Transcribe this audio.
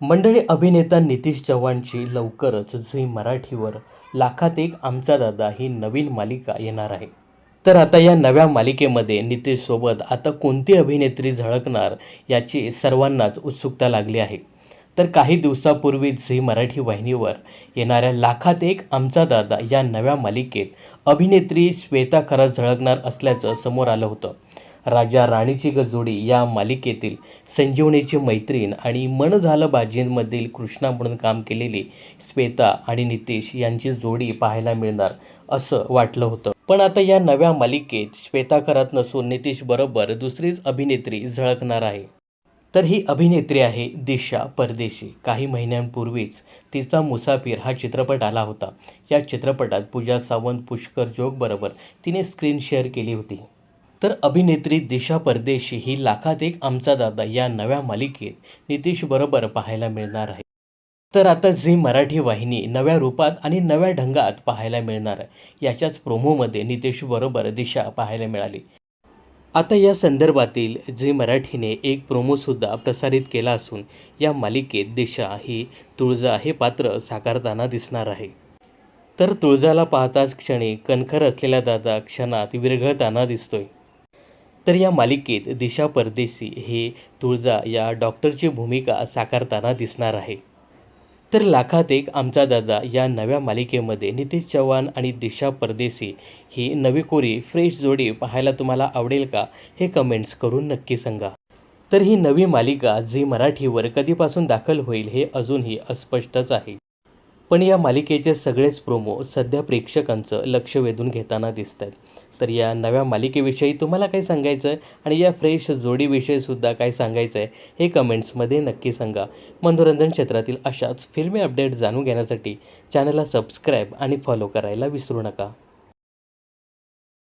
मंडळी अभिनेता नितीश चव्हाणची लवकरच झी मराठीवर लाखात एक आमचा दादा ही नवीन मालिका येणार आहे. तर आता या नव्या मालिकेमध्ये नितीशसोबत आता कोणती अभिनेत्री झळकणार याची सर्वांनाच उत्सुकता लागली आहे. तर काही दिवसापूर्वी झी मराठी वाहिनीवर येणाऱ्या लाखात एक आमचा दादा या नव्या मालिकेत अभिनेत्री श्वेता खरात झळकणार असल्याचं समोर आलं होतं. राजा राणीची गजोडी या मालिकेतील संजीवनीची मैत्रीण आणि मन झालं बाजींमधील कृष्णा म्हणून काम केलेली श्वेता आणि नितीश यांची जोडी पाहायला मिळणार असं वाटलं होतं. पण आता या नव्या मालिकेत श्वेता करत नसून नितीश बरोबर दुसरीच अभिनेत्री झळकणार आहे. तर ही अभिनेत्री आहे दिशा परदेशी. काही महिन्यांपूर्वीच तिचा मुसाफिर हा चित्रपट आला होता. या चित्रपटात पूजा सावंत पुष्कर जोगबरोबर तिने स्क्रीन शेअर केली होती. तर अभिनेत्री दिशा परदेशी ही लाखात एक आमचा दादा या नव्या मालिकेत नितीश बरोबर पाहायला मिळणार आहे. तर आता झी मराठी वाहिनी नव्या रूपात आणि नव्या ढंगात पाहायला मिळणार आहे. याच्याच प्रोमोमध्ये नितीश बरोबर दिशा पाहायला मिळाली. आता या संदर्भातील झी मराठीने एक प्रोमोसुद्धा प्रसारित केला असून या मालिकेत दिशा ही तुळजा हे पात्र साकारताना दिसणार आहे. तर तुळजाला पाहताच क्षणी कणखर असलेला दादा क्षणात विरघळताना दिसतोय. तर या मालिकेत दिशा परदेशी हे तुळजा या डॉक्टरची भूमिका साकारताना दिसणार आहे. तर लाखात एक आमचा दादा या नव्या मालिकेमध्ये नितीश चव्हाण आणि दिशा परदेशी ही नवी कोरी फ्रेश जोडी पाहायला तुम्हाला आवडेल का हे कमेंट्स करून नक्की सांगा. तर ही नवी मालिका झी मराठीवर कधीपासून दाखल होईल हे अजूनही अस्पष्टच आहे. पण या मालिकेचे सगळेच प्रोमो सध्या प्रेक्षकांचं लक्ष वेधून घेताना दिसत आहेत तर या नव्या मालिकेविषयी तुम्हाला काय सांगायचं आहे आणि या फ्रेश जोडीविषयीसुद्धा काय सांगायचं आहे हे कमेंट्समध्ये नक्की सांगा. मनोरंजन क्षेत्रातील अशाच फिल्मी अपडेट जाणून घेण्यासाठी चॅनलला सबस्क्राईब आणि फॉलो करायला विसरू नका.